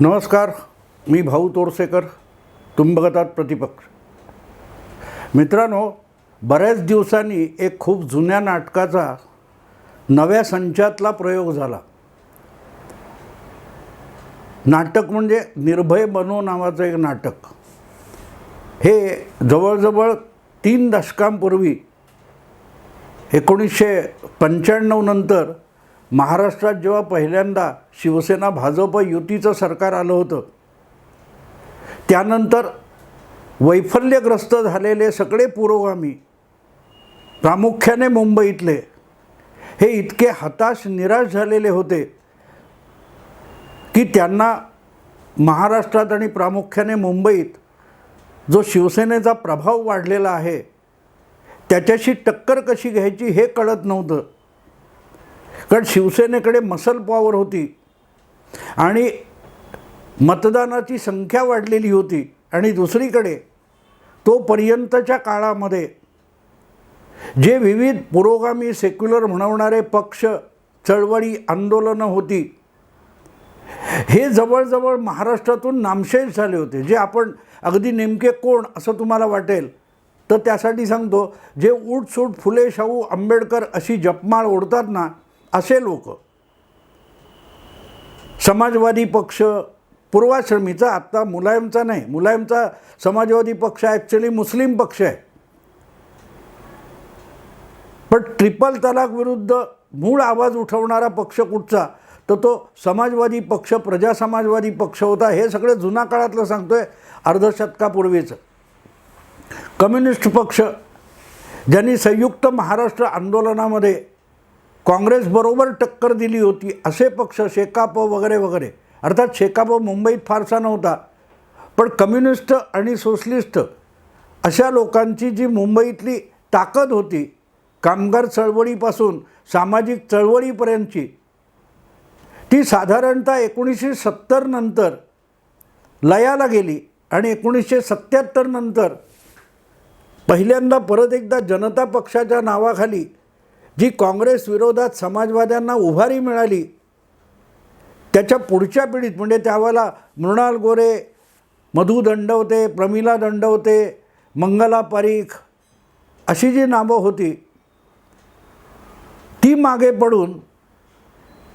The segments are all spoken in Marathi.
नमस्कार मी भाऊ तोरसेकर तुम्ही बघत आहात प्रतिपक्ष. मित्रांनो बऱ्याच दिवसांनी एक खूप जुन्या नाटकाचा नव्या संचातला प्रयोग झाला. नाटक म्हणजे निर्भय बनो नावाचं एक नाटक. हे जवळजवळ तीन दशकांपूर्वी एकोणीसशे पंच्याण्णव नंतर महाराष्ट्रात जेव्हा पहिल्यांदा शिवसेना भाजप युतीचं सरकार आलं होतं त्यानंतर वैफल्यग्रस्त झालेले सगळे पुरोगामी प्रामुख्याने मुंबईतले हे इतके हताश निराश झालेले होते की त्यांना महाराष्ट्रात आणि प्रामुख्याने मुंबईत जो शिवसेनेचा प्रभाव वाढलेला आहे त्याच्याशी टक्कर कशी घ्यायची हे कळत नव्हतं. कारण शिवसेनेकडे मसल पॉवर होती. आणि मतदानाची संख्या वाढलेली होती. आणि दुसरीकडे तोपर्यंतच्या काळामध्ये जे विविध पुरोगामी सेक्युलर म्हणवणारे पक्ष चळवळी आंदोलनं होती हे जवळजवळ महाराष्ट्रातून नामशेष झाले होते. जे आपण अगदी नेमके कोण असं तुम्हाला वाटेल तर त्यासाठी सांगतो जे उठसूट फुले शाहू आंबेडकर अशी जपमाळ ओढतात ना असे लोक. समाजवादी पक्ष पूर्वाश्रमीचा आत्ता मुलायमचा नाही. मुलायमचा समाजवादी पक्ष ॲक्च्युली मुस्लिम पक्ष आहे. पण ट्रिपल तलाक विरुद्ध मूळ आवाज उठवणारा पक्ष कुठचा? तर तो समाजवादी पक्ष प्रजा समाजवादी पक्ष होता. हे सगळं जुना काळातलं सांगतोय अर्धशतकापूर्वीचं. कम्युनिस्ट पक्ष ज्यांनी संयुक्त महाराष्ट्र आंदोलनामध्ये काँग्रेसबरोबर टक्कर दिली होती असे पक्ष शेकाप वगैरे वगैरे. अर्थात शेकाप मुंबईत फारसा नव्हता. पण कम्युनिस्ट आणि सोशलिस्ट अशा लोकांची जी मुंबईतली ताकद होती कामगार चळवळीपासून सामाजिक चळवळीपर्यंतची ती साधारणतः एकोणीसशे सत्तर नंतर लयाला गेली आणि एकोणीसशे सत्त्याहत्तर नंतर पहिल्यांदा परत एकदा जनता पक्षाच्या नावाखाली जी काँग्रेस विरोधात समाजवाद्यांना उभारी मिळाली त्याच्या पुढच्या पिढीत म्हणजे त्यावेळेला मृणाल गोरे मधु दंडवते प्रमिला दंडवते मंगला पारीख अशी जी नावं होती ती मागे पडून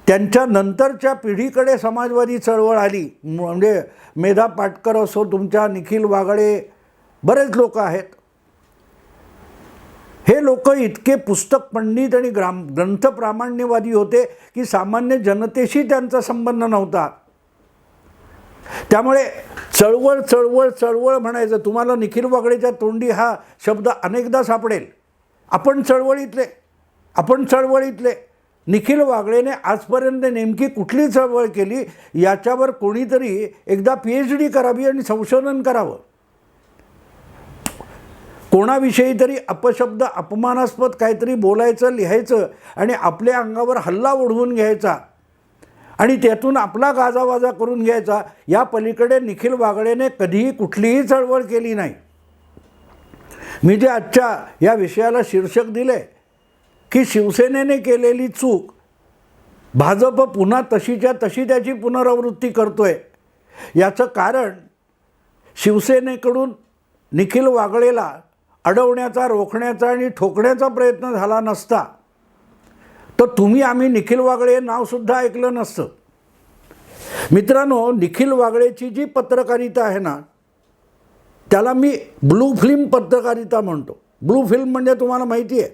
त्यांच्या नंतरच्या पिढीकडे समाजवादी चळवळ आली. म्हणजे मेधा पाटकर असो तुमच्या निखिल वागळे बरेच लोक आहेत. हे लोक इतके पुस्तक पंडित आणि ग्राम ग्रंथ प्रामाण्यवादी होते की सामान्य जनतेशी त्यांचा संबंध नव्हता. त्यामुळे चळवळ चळवळ चळवळ म्हणायचं तुम्हाला निखिल वागडेच्या तोंडी हा शब्द अनेकदा सापडेल. आपण चळवळीतले आपण चळवळीतले. निखिल वागळेने आजपर्यंत नेमकी कुठली चळवळ केली याच्यावर कोणीतरी एकदा पी एच डी करावी आणि संशोधन करावं. कोणाविषयी तरी अपशब्द अपमानास्पद काहीतरी बोलायचं लिहायचं आणि आपल्या अंगावर हल्ला ओढवून घ्यायचा आणि त्यातून आपला गाजावाजा करून घ्यायचा या पलीकडे निखिल वागळेने कधीही कुठलीही चळवळ केली नाही. मी जे आजच्या या विषयाला शीर्षक दिले की शिवसेनेने केलेली चूक भाजप पुन्हा तशीच्या तशी त्याची पुनरावृत्ती करतोय. याचं कारण शिवसेनेकडून निखिल वागळेला अडवण्याचा रोखण्याचा आणि ठोकण्याचा प्रयत्न झाला नसता तर तुम्ही आम्ही निखिल वागळे नावसुद्धा ऐकलं नसतं. मित्रांनो निखिल वागळेची जी पत्रकारिता आहे ना त्याला मी ब्लू फिल्म पत्रकारिता म्हणतो. ब्लू फिल्म म्हणजे तुम्हाला माहिती आहे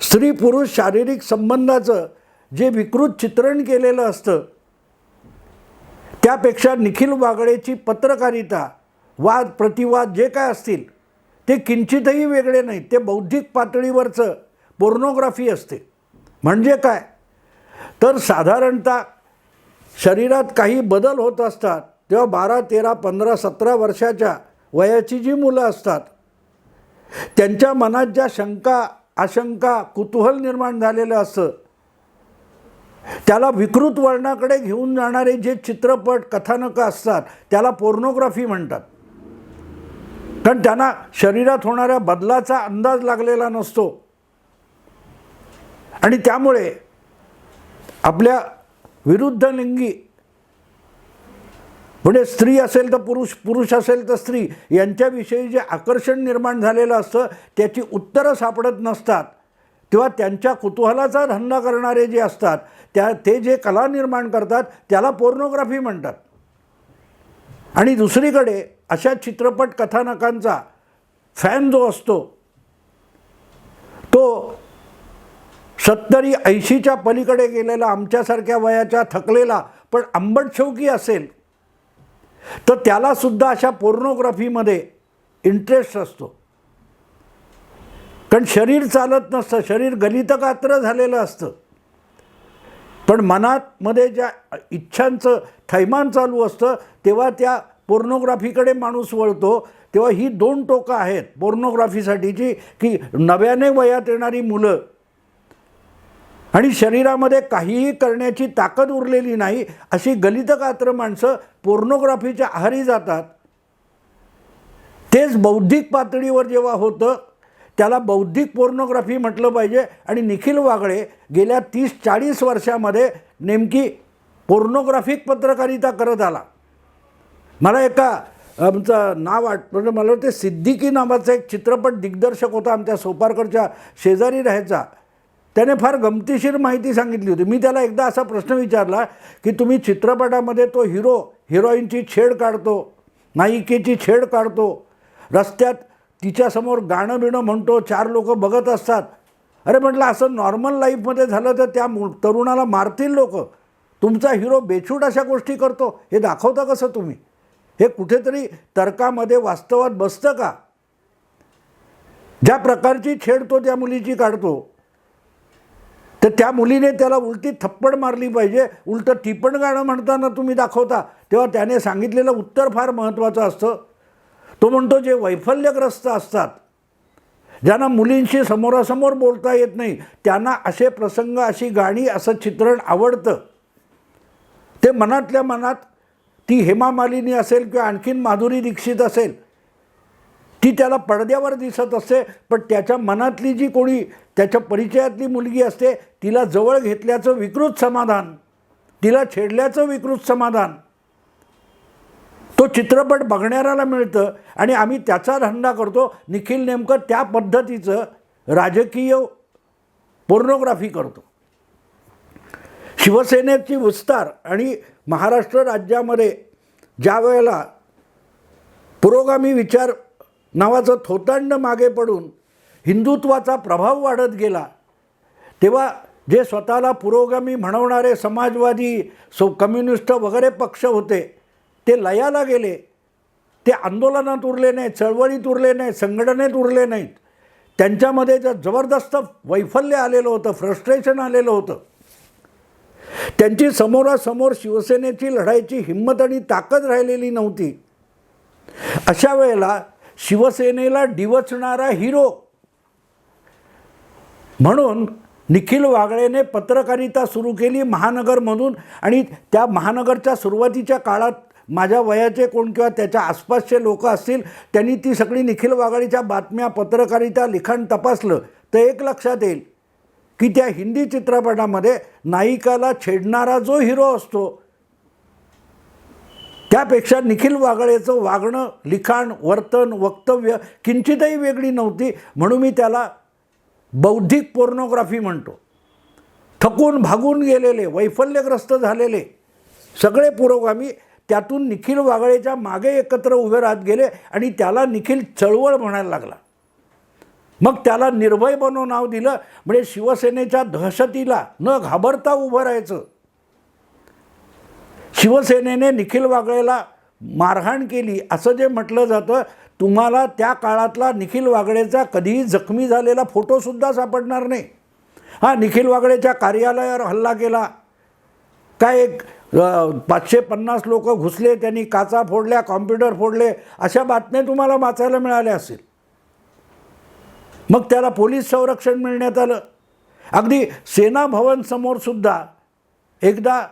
स्त्री पुरुष शारीरिक संबंधाचं जे विकृत चित्रण केलेलं असतं त्यापेक्षा निखिल वागळेची पत्रकारिता वाद प्रतिवाद जे काय असतील ते किंचितही वेगळे नाहीत. ते बौद्धिक पातळीवरचं पोर्नोग्राफी असते. म्हणजे काय? तर साधारणतः शरीरात काही बदल होत असतात. तेव्हा बारा तेरा पंधरा सतरा वर्षाच्या वयाची जी मुलं असतात त्यांच्या मनात ज्या शंका आशंका कुतूहल निर्माण झालेलं असतं त्याला विकृत वर्णाकडे घेऊन जाणारे जे चित्रपट कथानकं असतात त्याला पोर्नोग्राफी म्हणतात. कारण त्यांना शरीरात होणाऱ्या बदलाचा अंदाज लागलेला नसतो. आणि त्यामुळे आपल्या विरुद्ध लिंगी म्हणजे स्त्री असेल तर पुरुष पुरुष असेल तर स्त्री यांच्याविषयी जे आकर्षण निर्माण झालेलं असतं त्याची उत्तरं सापडत नसतात. तेव्हा त्यांच्या कुतूहलाचा धंदा करणारे जे असतात त्या ते जे कला निर्माण करतात त्याला पोर्नोग्राफी म्हणतात. आणि दुसरीकडे अशा चित्रपट कथानकांचा फॅन जो असतो तो सत्तरी ऐंशीच्या पलीकडे गेलेला आमच्यासारख्या वयाच्या थकलेला पण आंबट शौकी असेल तर त्यालासुद्धा अशा पोर्नोग्राफीमध्ये इंटरेस्ट असतो. कारण शरीर चालत नसतं शरीर गलितगात्र झालेलं असतं. पण मनात मध्ये ज्या इच्छांचं थैमान चालू असतं तेव्हा त्या पोर्नोग्राफीकडे माणूस वळतो तेव्हा ही दोन टोकं आहेत पोर्नोग्राफीसाठीची की नव्याने वयात येणारी मुलं. आणि शरीरामध्ये काहीही करण्याची ताकद उरलेली नाही अशी गलितगात्र माणसं पोर्नोग्राफीच्या आहारी जातात. तेच बौद्धिक पातळीवर जेव्हा होतं त्याला बौद्धिक पोर्नोग्राफी म्हटलं पाहिजे. आणि निखिल वागळे गेल्या तीस चाळीस वर्षामध्ये नेमकी पोर्नोग्राफिक पत्रकारिता करत आला. मला एका आमचं नाव आठ म्हणजे मला वाटते सिद्दीकी नावाचा एक चित्रपट दिग्दर्शक होता आमच्या सोपारकरच्या शेजारी राहायचा. त्याने फार गमतीशीर माहिती सांगितली होती. मी त्याला एकदा असा प्रश्न विचारला की तुम्ही चित्रपटामध्ये तो हिरो हिरोईनची छेड काढतो नायिकेची छेड काढतो रस्त्यात तिच्यासमोर गाणं बिणं म्हणतो चार लोक बघत असतात. अरे म्हटलं असं नॉर्मल लाईफमध्ये झालं तर त्या मु तरुणाला मारतील लोक. तुमचा हिरो बेछूट अशा गोष्टी करतो. हे दाखवता कसं तुम्ही? हे कुठेतरी तर्कामध्ये वास्तवात बसतं का? ज्या प्रकारची छेड तो त्या मुलीची काढतो. तर त्या मुलीने त्याला उलटी थप्पड मारली पाहिजे. उलटं टिपण गाणं म्हणताना तुम्ही दाखवता. तेव्हा त्याने सांगितलेलं उत्तर फार महत्त्वाचं असतं. तो म्हणतो जे वैफल्यग्रस्त असतात ज्यांना मुलींशी समोरासमोर बोलता येत नाही त्यांना असे प्रसंग अशी गाणी असं चित्रण आवडतं. ते मनातल्या मनात ती हेमा मालिनी असेल किंवा आणखीन माधुरी दीक्षित असेल ती त्याला पडद्यावर दिसत असते पण त्याच्या मनातली जी कोणी त्याच्या परिचयातली मुलगी असते तिला जवळ घेतल्याचं विकृत समाधान तिला छेडल्याचं विकृत समाधान. तो चित्रपट बघणाऱ्याला मिळतं आणि आम्ही त्याचा धंदा करतो. निखिल नेमकं त्या पद्धतीचं राजकीय पोर्नोग्राफी करतो. शिवसेनेची विस्तार आणि महाराष्ट्र राज्यामध्ये ज्या वेळेला पुरोगामी विचार नावाचं थोतांड मागे पडून हिंदुत्वाचा प्रभाव वाढत गेला तेव्हा जे स्वतःला पुरोगामी म्हणवणारे समाजवादी सो कम्युनिस्ट वगैरे पक्ष होते ते लयाला गेले. ते आंदोलनात उरले नाहीत चळवळीत उरले नाहीत संघटनेत उरले नाहीत. त्यांच्यामध्ये जर जबरदस्त वैफल्य आलेलं होतं फ्रस्ट्रेशन आलेलं होतं त्यांची समोरासमोर शिवसेनेची लढाईची हिंमत आणि ताकद राहिलेली नव्हती. अशा वेळेला शिवसेनेला डिवचणारा हिरो. म्हणून निखिल वागळेने पत्रकारिता सुरू केली महानगरमधून आणि त्या महानगरच्या सुरुवातीच्या काळात माझ्या वयाचे कोण किंवा त्याच्या आसपासचे लोक असतील त्यांनी ती सगळी निखिल वागळीच्या बातम्या पत्रकारिता लिखाण तपासलं. तर एक लक्षात येईल. की त्या हिंदी चित्रपटामध्ये नायिकाला छेडणारा जो हिरो असतो त्यापेक्षा निखिल वागळेचं वागणं लिखाण वर्तन वक्तव्य किंचितही वेगळी नव्हती म्हणून मी त्याला बौद्धिक पोर्नोग्राफी म्हणतो. थकून भागून गेलेले वैफल्यग्रस्त झालेले सगळे पुरोगामी त्यातून निखिल वागळेच्या मागे एकत्र उभे राहत गेले आणि त्याला निखिल चळवळ म्हणायला लागला. मग त्याला निर्भय बनव नाव दिलं. म्हणजे शिवसेनेच्या दहशतीला न घाबरता उभं राहायचं. शिवसेनेने निखिल वागळेला मारहाण केली. असं जे म्हटलं जातं तुम्हाला त्या काळातला निखिल वागळेचा कधीही जखमी झालेला फोटोसुद्धा सापडणार नाही. हा निखिल वागळेच्या कार्यालयावर हल्ला केला. काय एक पाचशे पन्नास लोक घुसले त्यांनी काचा फोडल्या कॉम्प्युटर फोडले अशा बातम्या तुम्हाला वाचायला मिळाल्या असेल. मग त्याला पोलीस संरक्षण मिळण्यात आलं. अगदी सेना भवन एकदा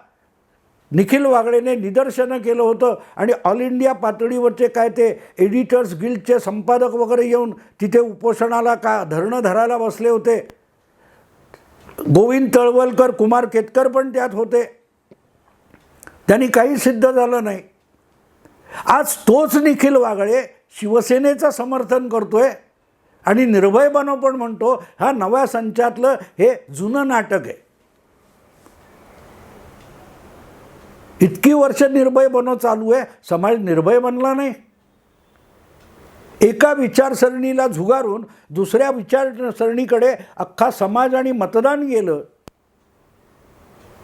निखिल वागळेने निदर्शनं केलं होतं आणि ऑल इंडिया पातळीवरचे काय ते एडिटर्स गिल्डचे संपादक वगैरे येऊन तिथे उपोषणाला का धरणं धरायला बसले होते. गोविंद तळवलकर कुमार केतकर पण त्यात होते. त्यांनी काही सिद्ध झालं नाही. आज तोच निखिल वागळे शिवसेनेचं समर्थन करतोय. आणि निर्भय बनो पण म्हणतो हा नव्या संचातलं हे जुनं नाटक आहे. इतकी वर्ष निर्भय बनो चालू आहे समाज निर्भय बनला नाही. एका विचारसरणीला झुगारून दुसऱ्या विचारसरणीकडे अख्खा समाज आणि मतदान गेलं.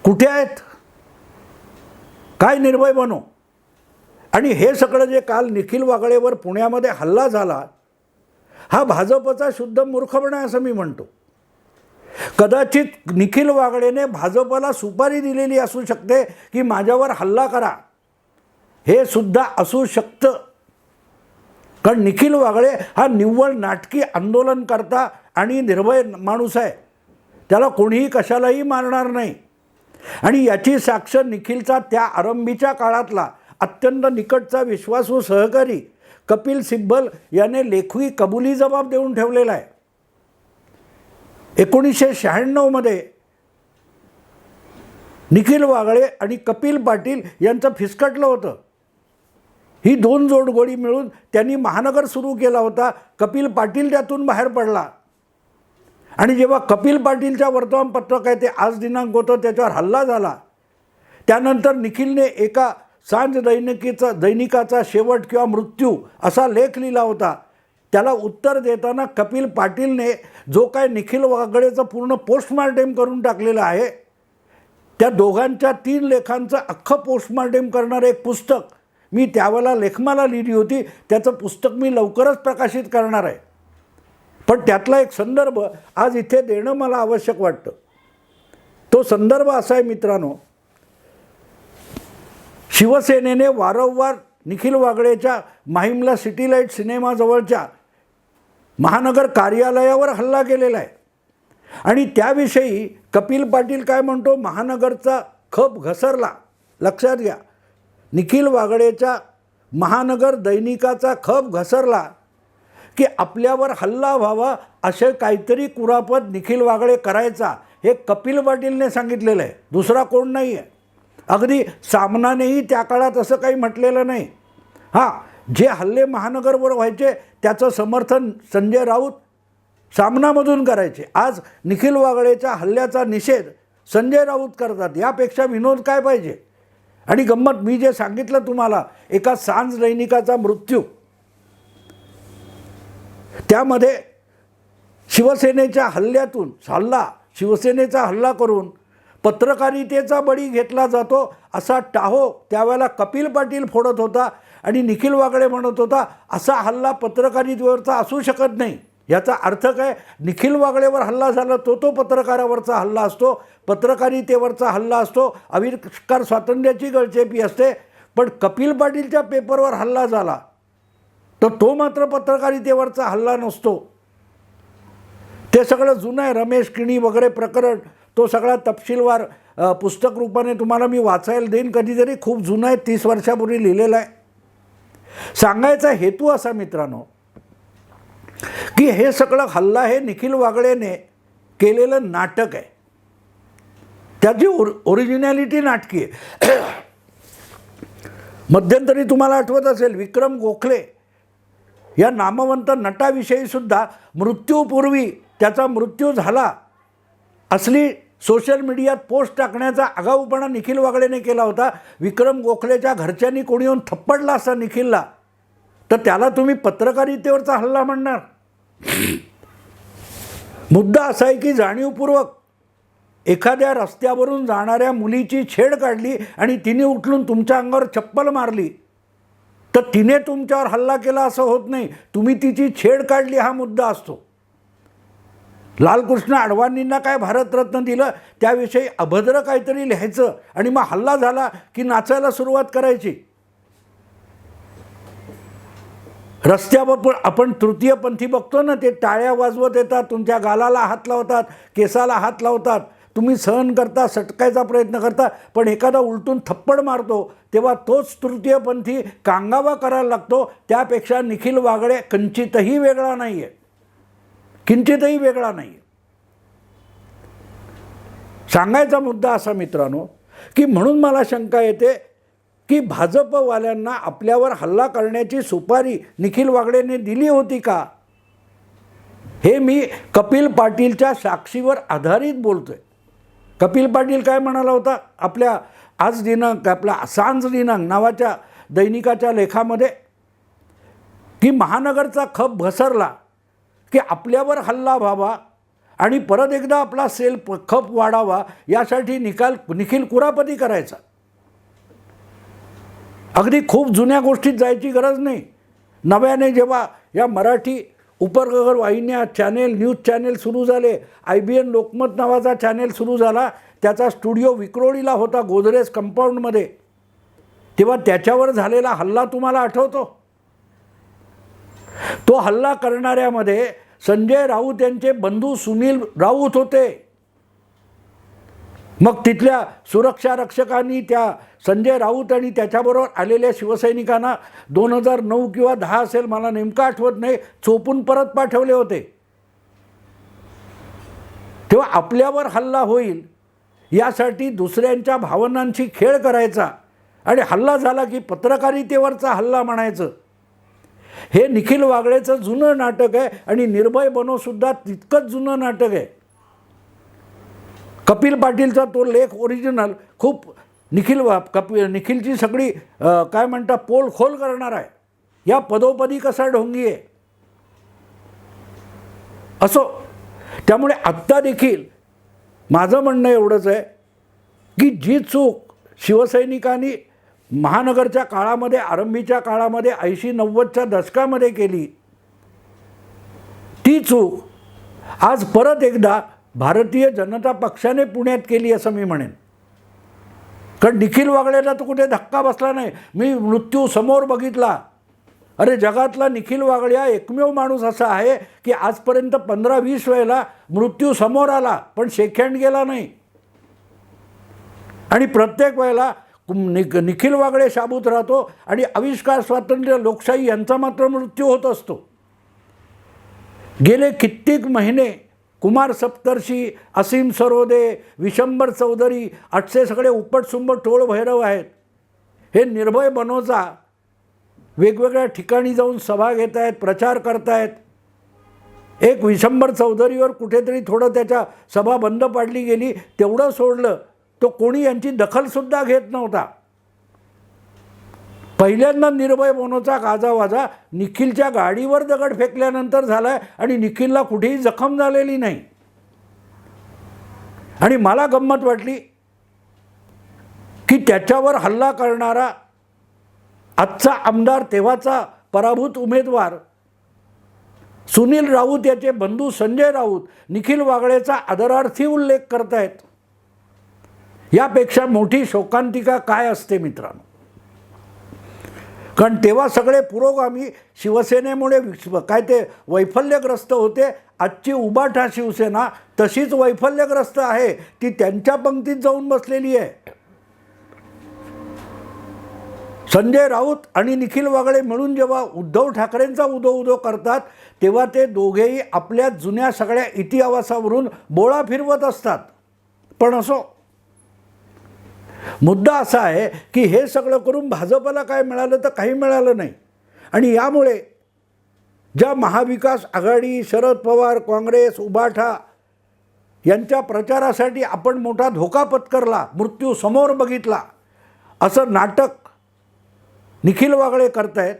कुठे आहेत? काय निर्भय बनो आणि हे सगळं जे काल निखिल वागळेवर पुण्यामध्ये हल्ला झाला हा भाजपचा शुद्ध मूर्खपणा आहे असं मी म्हणतो. कदाचित निखिल वागळेने भाजपला सुपारी दिलेली असू शकते की माझ्यावर हल्ला करा. हे सुद्धा असू शकतं. कारण निखिल वागळे हा निव्वळ नाटकी आंदोलनकर्ता आणि निर्भय माणूस आहे. त्याला कोणीही कशालाही मारणार नाही. आणि याची साक्ष निखिलचा त्या आरंभीच्या काळातला अत्यंत निकटचा विश्वासू सहकारी कपिल सिब्बल याने लेखी कबुली जबाब देऊन ठेवलेला आहे. एकोणीसशे शहाण्णवमध्ये निखिल वागळे आणि कपिल पाटील यांचं फिसकटलं होतं. ही दोन जोडगोळी मिळून त्यांनी महानगर सुरू केला होता. कपिल पाटील त्यातून बाहेर पडला. आणि जेव्हा कपिल पाटीलच्या वर्तमानपत्रक आहे ते आज दिनांक होतं त्याच्यावर हल्ला झाला. त्यानंतर निखिलने एका सांज दैनिकीचा दैनिकाचा शेवट किंवा मृत्यू असा लेख लिहिला होता. त्याला उत्तर देताना कपिल पाटीलने जो काय निखिल वागडेचं पूर्ण पोस्टमार्टेम करून टाकलेलं आहे त्या दोघांच्या तीन लेखांचं अख्खं पोस्टमार्टेम करणारं एक पुस्तक मी त्यावेळेला लेखमाला लिहिली होती. त्याचं पुस्तक मी लवकरच प्रकाशित करणार आहे. पण त्यातला एक संदर्भ आज इथे देणं मला आवश्यक वाटतं. तो संदर्भ असा आहे मित्रांनो शिवसेनेने वारंवार निखिल वागळेच्या माहीमला सिटी लाइट सिनेमाजवळच्या महानगर कार्यालयावर हल्ला केलेला आहे. आणि त्याविषयी कपिल पाटील काय म्हणतो? महानगरचा खप घसरला. लक्षात घ्या. निखिल वागळेच्या महानगर दैनिकाचा खप घसरला की आपल्यावर हल्ला व्हावा असे काहीतरी कुरापत निखिल वागळे करायचा हे कपिल पाटीलने सांगितलेलं आहे. दुसरा कोण नाही आहे अगदी सामनानेही त्या काळात असं काही म्हटलेलं नाही. हां जे हल्ले महानगरवर व्हायचे त्याचं समर्थन संजय राऊत सामनामधून करायचे. आज निखिल वागळेच्या हल्ल्याचा निषेध संजय राऊत करतात यापेक्षा विनोद काय पाहिजे? आणि गंमत मी जे सांगितलं तुम्हाला एका सांज दैनिकाचा मृत्यू. त्यामध्ये शिवसेनेच्या हल्ल्यातून हल्ला शिवसेनेचा हल्ला करून पत्रकारितेचा बळी घेतला जातो असा टाहो त्यावेळेला कपिल पाटील फोडत होता आणि निखिल वागळे म्हणत होता असा हल्ला पत्रकारितेवरचा असू शकत नाही. याचा अर्थ काय? निखिल वागळेवर हल्ला झाला तो तो पत्रकारावरचा हल्ला असतो पत्रकारितेवरचा हल्ला असतो आविष्कार स्वातंत्र्याची गळचेपी असते. पण कपिल पाटीलच्या पेपरवर हल्ला झाला तर तो मात्र पत्रकारितेवरचा हल्ला नसतो. ते सगळं जुनं आहे रमेश किणी वगैरे प्रकरण. तो सगळा तपशीलवार पुस्तक रूपाने तुम्हाला मी वाचायला देईन. कधीतरी खूप जुनं आहे तीस वर्षापूर्वी लिहिलेलं आहे. सांगायचा हेतू असा मित्रांनो की हे सगळं हल्ला हे निखिल वागळेने केलेलं नाटक आहे. त्याची ओर ओरिजिनॅलिटी नाटकी आहे. मध्यंतरी तुम्हाला आठवत असेल विक्रम गोखले या नामवंत नटाविषयीसुद्धा मृत्यूपूर्वी त्याचा मृत्यू झाला. असली सोशल मीडियात पोस्ट टाकण्याचा आगाऊपणा निखिल वागळेने केला होता. विक्रम गोखलेच्या घरच्यांनी कोणी येऊन थप्पडला असता निखिलला? तर त्याला तुम्ही पत्रकारितेवरचा हल्ला म्हणणार. मुद्दा असा आहे की जाणीवपूर्वक एखाद्या रस्त्यावरून जाणाऱ्या मुलीची छेड काढली आणि तिने उठलून तुमच्या अंगावर चप्पल मारली. तर तिने तुमच्यावर हल्ला केला असं होत नाही. तुम्ही तिची छेड काढली हा मुद्दा असतो. लालकृष्ण अडवाणींना काय भारतरत्न दिलं? त्याविषयी अभद्र काहीतरी लिहायचं आणि मग हल्ला झाला की नाचायला सुरुवात करायची. रस्त्यावर पण आपण तृतीयपंथी बघतो ना ते टाळ्या वाजवत येतात तुमच्या गालाला हात लावतात केसाला हात लावतात. तुम्ही सहन करता सटकायचा प्रयत्न करता पण एखादा उलटून थप्पड मारतो तेव्हा तोच तृतीयपंथी कांगावा करायला लागतो. त्यापेक्षा निखिल वागळे कंचितही वेगळा नाही आहे किंचितही वेगळा नाही. सांगायचा मुद्दा असा मित्रांनो की म्हणून मला शंका येते की की भाजपवाल्यांना आपल्यावर हल्ला करण्याची सुपारी निखिल वागडेने दिली होती का? हे मी कपिल पाटीलच्या साक्षीवर आधारित बोलतोय. कपिल पाटील काय म्हणाला होता? आपल्या आज दिनांक आपला सांज दिनांक नावाच्या दैनिकाच्या लेखामध्ये की महानगरचा खप घसरला. की आपल्यावर हल्ला व्हावा आणि परत एकदा आपला सेल खप वाढावा यासाठी निकाल निखिल कुरापती करायचा. अगदी खूप जुन्या गोष्टीत जायची गरज नाही. नव्याने जेव्हा या मराठी उपग्रहर वाहिन्या चॅनेल न्यूज चॅनेल सुरू झाले आय बी एन लोकमत नावाचा चॅनेल सुरू झाला त्याचा स्टुडिओ विक्रोळीला होता गोदरेज कंपाऊंडमध्ये तेव्हा त्याच्यावर झालेला हल्ला तुम्हाला आठवतो? तो हल्ला करणाऱ्यामध्ये संजय राऊत यांचे बंधू सुनील राऊत होते. मग तिथल्या सुरक्षा रक्षकांनी त्या संजय राऊत आणि त्याच्याबरोबर आलेल्या शिवसैनिकांना दोन हजार नऊ किंवा दहा असेल मला नेमकं आठवत नाही चोपून परत पाठवले होते. तेव्हा आपल्यावर हल्ला होईल यासाठी दुसऱ्यांच्या भावनांशी खेळ करायचा आणि हल्ला झाला की पत्रकारितेवरचा हल्ला म्हणायचं. हे निखिल वागळेचं जुनं नाटक आहे आणि निर्भय बनोसुद्धा तितकंच जुनं नाटक आहे. कपिल पाटीलचा तो लेख ओरिजिनल खूप निखिल वा कपि निखिलची सगळी काय म्हणता पोल खोल करणार आहे. या पदोपदी कसा ढोंगी आहे? असो त्यामुळे आत्ता देखील माझं म्हणणं एवढंच आहे की जी चूक शिवसैनिकांनी महानगरच्या काळामध्ये आरंभीच्या काळामध्ये ऐंशी नव्वदच्या दशकामध्ये केली. ती चूक आज परत एकदा भारतीय जनता पक्षाने पुण्यात केली असं मी म्हणेन. कारण निखिल वागळेला तर कुठे धक्का बसला नाही. मी मृत्यू समोर बघितला. अरे जगातला निखिल वागळ्या एकमेव माणूस असा आहे की आजपर्यंत पंधरा वीस वेळेला मृत्यू समोर आला पण शेखँड गेला नाही. आणि प्रत्येक वेळेला निख निखिल वागळे शाबूत राहतो आणि आविष्कार स्वातंत्र्य लोकशाही यांचा मात्र मृत्यू होत असतो. गेले कित्येक महिने कुमार सप्तर्षी असीम सरोदे विशंबर चौधरी अटसे सगळे उपटसुंबट टोळ भैरव आहेत. हे निर्भय बनोचा वेगवेगळ्या ठिकाणी जाऊन सभा घेत आहेत प्रचार करतायत एक विशंबर चौधरीवर कुठेतरी थोडं त्याच्या सभा बंद पाडली गेली तेवढं सोडलं तो कोणी यांची दखलसुद्धा घेत नव्हता. पहिल्यांदा निर्भय बनोचा गाजावाजा निखिलच्या गाडीवर दगड फेकल्यानंतर झालाय आणि निखिलला कुठेही जखम झालेली नाही. आणि मला गंमत वाटली की त्याच्यावर हल्ला करणारा आजचा आमदार तेव्हाचा पराभूत उमेदवार सुनील राऊत याचे बंधू संजय राऊत निखिल वागळेचा आदरार्थी उल्लेख करतायत. यापेक्षा मोठी शोकांतिका काय असते मित्रांनो? कारण तेव्हा सगळे पुरोगामी शिवसेनेमुळे काय ते वैफल्यग्रस्त होते. आजची उबाठा शिवसेना तशीच वैफल्यग्रस्त आहे. ती त्यांच्या पंक्तीत जाऊन बसलेली आहे. संजय राऊत आणि निखिल वागळे मिळून जेव्हा उद्धव ठाकरेंचा उदो उदो करतात तेव्हा ते दोघेही आपल्या जुन्या सगळ्या इतिहासावरून बोळा फिरवत असतात. पण असो. मुद्दा असा आहे की हे सगळं करून भाजपला काय मिळालं तर काही मिळालं नाही. आणि यामुळे ज्या महाविकास आघाडी शरद पवार काँग्रेस उबाठा यांच्या प्रचारासाठी आपण मोठा धोका पत्करला मृत्यू समोर बघितला असं नाटक निखिल वागळे करतायत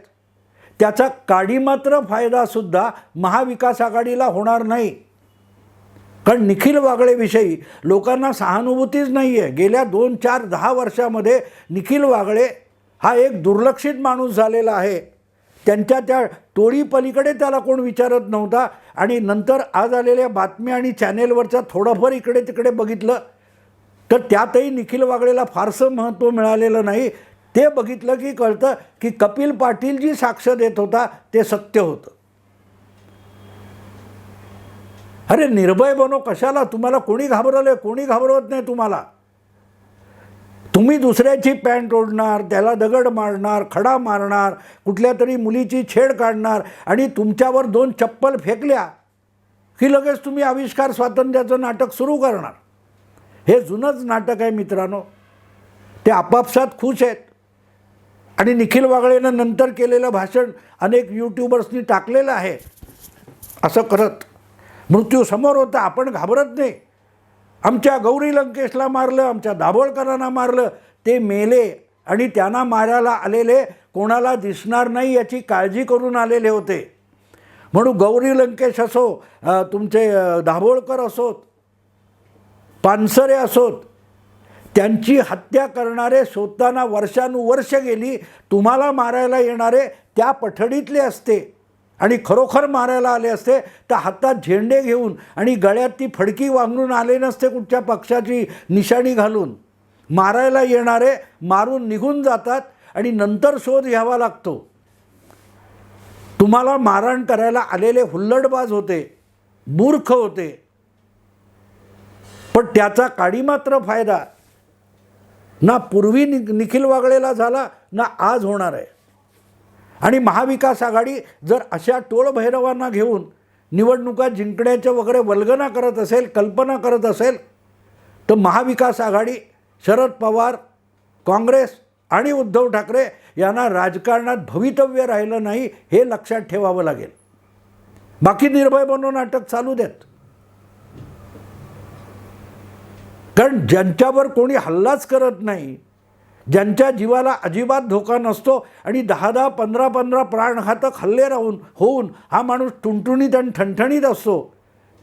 त्याचा काडीमात्र फायदासुद्धा महाविकास आघाडीला होणार नाही. कारण निखिल वागळेविषयी लोकांना सहानुभूतीच नाही आहे गेल्या दोन चार दहा वर्षामध्ये निखिल वागळे हा एक दुर्लक्षित माणूस झालेला आहे. त्यांच्या त्या टोळीपलीकडे त्याला कोण विचारत नव्हता आणि नंतर आज आलेल्या बातम्या आणि चॅनेलवरचा थोडंफार इकडे तिकडे बघितलं तर त्यातही निखिल वागळेला फारसं महत्त्व मिळालेलं नाही. ते बघितलं की कळतं की कपिल पाटील जी साक्ष देत होता ते सत्य होतं. अरे निर्भय बनो कशाला? तुम्हाला कोणी घाबरवलं कोणी घाबरवत नाही तुम्हाला? तुम्ही दुसऱ्याची पॅन्ट ओढणार त्याला दगड मारणार खडा मारणार कुठल्या तरी मुलीची छेड काढणार आणि तुमच्यावर दोन चप्पल फेकल्या की लगेच तुम्ही आविष्कार स्वातंत्र्याचं नाटक सुरू करणार. हे जुनंच नाटक आहे मित्रांनो. ते आपापसात खुश आहेत. आणि निखिल वागळेनं नंतर केलेलं भाषण अनेक यूट्यूबर्सनी टाकलेलं आहे. असं करत मृत्यू समोर होता आपण घाबरत नाही. आमच्या गौरी लंकेशला मारलं आमच्या दाभोळकरांना मारलं ते मेले आणि त्यांना मारायला आलेले कोणाला दिसणार नाही याची काळजी करून आलेले होते. म्हणून गौरी लंकेश असो तुमचे दाभोळकर असोत पानसरे असोत त्यांची हत्या करणारे स्वतःना वर्षानुवर्ष गेली तुम्हाला मारायला येणारे त्या पठडीतले असते. आणि खरोखर मारायला आले असते तर हातात झेंडे घेऊन आणि गळ्यात ती फडकी वांगून आले नसते कुठच्या पक्षाची निशाणी घालून. मारायला येणारे मारून निघून जातात आणि नंतर शोध घ्यावा लागतो. तुम्हाला मारहाण करायला आलेले हुल्लडबाज होते मूर्ख होते. पण त्याचा काडी मात्र फायदा ना पूर्वी नि निखिल वागळेला झाला ना आज होणार आहे. आणि महाविकास आघाडी जर अशा टोळभैरवांना घेऊन निवडणुका जिंकण्याच्या वगैरे वल्गना करत असेल कल्पना करत असेल तर महाविकास आघाडी शरद पवार काँग्रेस आणि उद्धव ठाकरे यांना राजकारणात भवितव्य राहिलं नाही हे लक्षात ठेवावं लागेल. बाकी निर्भय बनवून नाटक चालू देत. कारण ज्यांच्यावर कोणी हल्लाच करत नाही ज्यांच्या जीवाला अजिबात धोका नसतो आणि दहा दहा पंधरा पंधरा प्राणघातक हल्ले राहून होऊन हा माणूस टुणटुणीत आणि ठणठणीत असतो.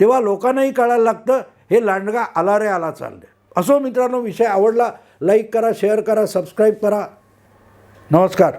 तेव्हा लोकांनाही कळायला लागतं हे लांडगा आला रे आला चालले. असो मित्रांनो विषय आवडला लाईक करा शेअर करा सबस्क्राईब करा. नमस्कार.